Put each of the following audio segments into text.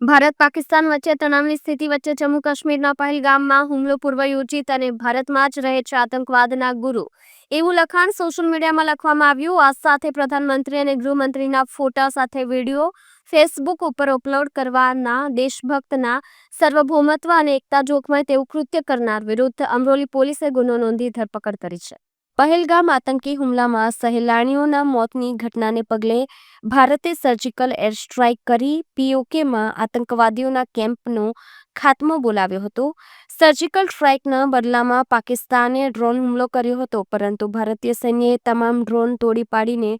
ભારત પાકિસ્તાન વચ્ચે તણાવની સ્થિતિ વચ્ચે જમ્મુ કાશ્મીરના પહેલગામમાં હુમલો પૂર્વ યોજિત અને ભારતમાં જ રહે છે આતંકવાદના ગુરુ. એવું લખાણ સોશિયલ મીડિયામાં લખવામાં આવ્યું. આ સાથે પ્રધાનમંત્રી અને ગૃહમંત્રીના ફોટા સાથે વીડિયો ફેસબુક ઉપર અપલોડ કરવાના દેશભક્તના સર્વભૌમત્વ અને એકતા જોખમાય તેવું કૃત્ય કરનાર વિરુદ્ધ અમરોલી પોલીસે ગુનો નોંધી ધરપકડ કરી છે. પહેલગામ આતંકી હુમલામાં સહેલાણીઓના મોતની ઘટનાને પગલે ભારતે સર્જિકલ એર સ્ટ્રાઇક કરી પીઓકેમાં આતંકવાદીઓના કેમ્પનો ખાત્મો બોલાવ્યો હતો. સર્જિકલ સ્ટ્રાઇકના બદલામાં પાકિસ્તાને ડ્રોન હુમલો કર્યો હતો, પરંતુ ભારતીય સૈન્યએ તમામ ડ્રોન તોડી પાડીને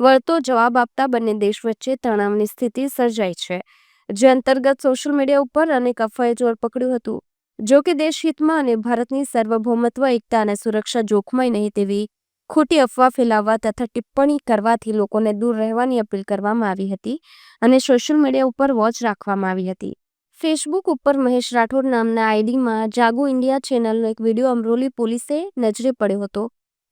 વળતો જવાબ આપતા બંને દેશ વચ્ચે તણાવની સ્થિતિ સર્જાઈ છે. જે અંતર્ગત સોશિયલ મીડિયા ઉપર અનેક અફવાએ જોર પકડ્યું હતું. જો કે દેશહિતમાં અને ભારતની સાર્વભૌમત્વ, એકતા અને સુરક્ષા જોખમાય નહીં તેવી ખોટી અફવા ફેલાવવા તથા ટિપ્પણી કરવાથી લોકોને દૂર રહેવાની અપીલ કરવામાં આવી હતી અને સોશિયલ મીડિયા ઉપર વોચ રાખવામાં આવી હતી. ફેસબુક ઉપર મહેશ રાઠોડ નામના આઈડીમાં જાગો ઇન્ડિયા ચેનલનો એક વીડિયો અમરોલી પોલીસે નજરે પડ્યો હતો.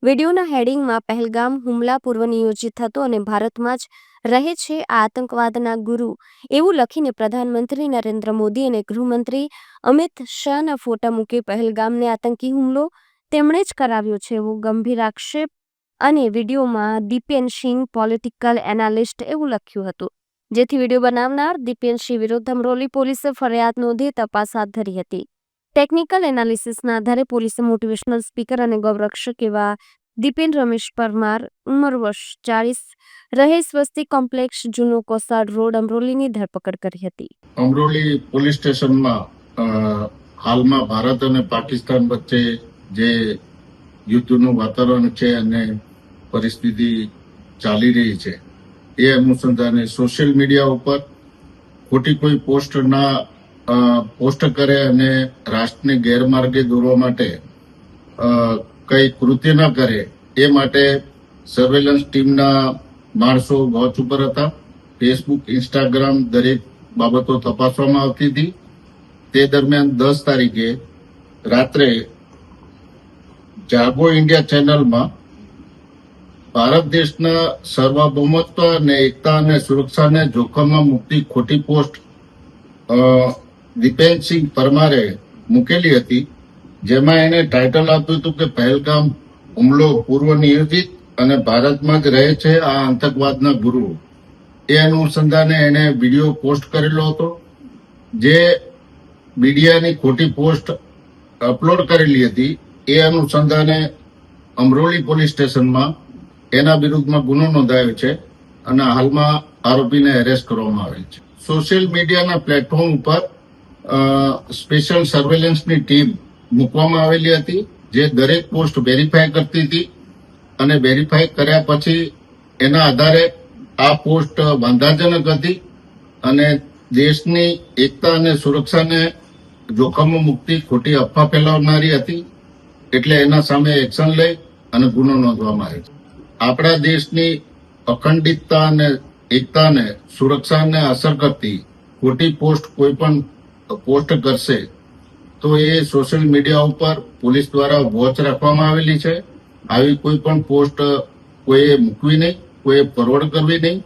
વિડીયોના હેડિંગમાં પહેલગામ હુમલા પૂર્વ નિયોજિત હતો અને ભારતમાં જ રહે છે આ આતંકવાદના ગુરુ. એવું લખીને પ્રધાનમંત્રી નરેન્દ્ર મોદી અને ગૃહમંત્રી અમિત શાહના ફોટા મૂકી પહેલગામને આતંકી હુમલો તેમણે જ કરાવ્યો છે એવો ગંભીર આક્ષેપ અને વિડીયોમાં દીપેન સિંહ પોલિટિકલ એનાલિસ્ટ એવું લખ્યું હતું. જેથી વીડિયો બનાવનાર દીપેન સિંહ વિરુદ્ધ અમરોલી પોલીસે ફરિયાદ નોંધી તપાસ હાથ ધરી હતી. ટેકનિકલ એનાલિસિસના આધારે પોલીસે મોટિવેશનલ સ્પીકર અને ગૌરક્ષક એવા દીપેન રમેશ પરમાર, ઉંમર વર્ષ ચાલીસ, રહે વસ્તી કોમ્પ્લેક્ષ જૂનો કોસાડ રોડ, અમરોલીની ધરપકડ કરી હતી. અમરોલી પોલીસ સ્ટેશનમાં હાલમાં ભારત અને પાકિસ્તાન વચ્ચે જે યુદ્ધનું વાતાવરણ છે અને પરિસ્થિતિ ચાલી રહી છે, એ અનુસંધાને સોશિયલ મીડિયા ઉપર ખોટી કોઈ પોસ્ટ ના પોસ્ટ કરે અને રાષ્ટ્રને ગેરમાર્ગે દોરવા માટે કઈ કૃત્ય ન કરે, એ માટે સર્વેલન્સ ટીમના માણસો વોચ ઉપર હતા. ફેસબુક ઇન્સ્ટાગ્રામ દરેક બાબતો તપાસવામાં આવતી હતી. તે દરમિયાન દસ તારીખે રાત્રે જાગો ઇન્ડિયા ચેનલમાં ભારત દેશના સર્વભૌમત્વ અને એકતા અને સુરક્ષાને જોખમમાં મૂકતી ખોટી પોસ્ટ અ, દીપેનસિંહ પરમારે મૂકેલી હતી જેમાં એને ટાઇટલ આપ્યું હતું કે પહેલગામ હુમલો પૂર્વ નિયોજિત અને ભારતમાં જ રહે છે આ આતંકવાદના ગુરુ એ અનુસંધાને એને વીડિયો પોસ્ટ કરેલો હતો જે મીડિયાની ખોટી પોસ્ટ અપલોડ કરેલી હતી. એ અનુસંધાને અમરોલી પોલીસ સ્ટેશનમાં એના વિરુદ્ધમાં ગુનો નોંધાયો છે અને હાલમાં આરોપીને એરેસ્ટ કરવામાં આવેલ છે. સોશિયલ મીડિયાના પ્લેટફોર્મ ઉપર સ્પેશિયલ સર્વેલન્સની ટીમ મૂકવામાં આવેલી હતી, જે દરેક પોસ્ટ વેરીફાઈ કરતી હતી અને વેરીફાઈ કર્યા પછી એના આધારે આ પોસ્ટ વાંધાજનક હતી અને દેશની એકતા અને સુરક્ષાને જોખમમાં મૂકતી ખોટી અફવા ફેલાવનારી હતી, એટલે એના સામે એક્શન લઈ અને ગુનો નોંધવામાં આવે છે. આપણા દેશની અખંડિતતા અને એકતાને સુરક્ષાને અસર કરતી ખોટી પોસ્ટ કોઈ પણ પોસ્ટ કરશે, તો એ સોશિયલ મીડિયા ઉપર પોલીસ દ્વારા વોચ રાખવામાં આવેલી છે. આવી કોઈ પણ પોસ્ટ કોઈએ મૂકવી નહીં, કોઈએ પરવડ કરવી નહીં.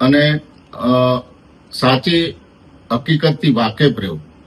અને સાચી હકીકતથી વાકેફ રહેવું.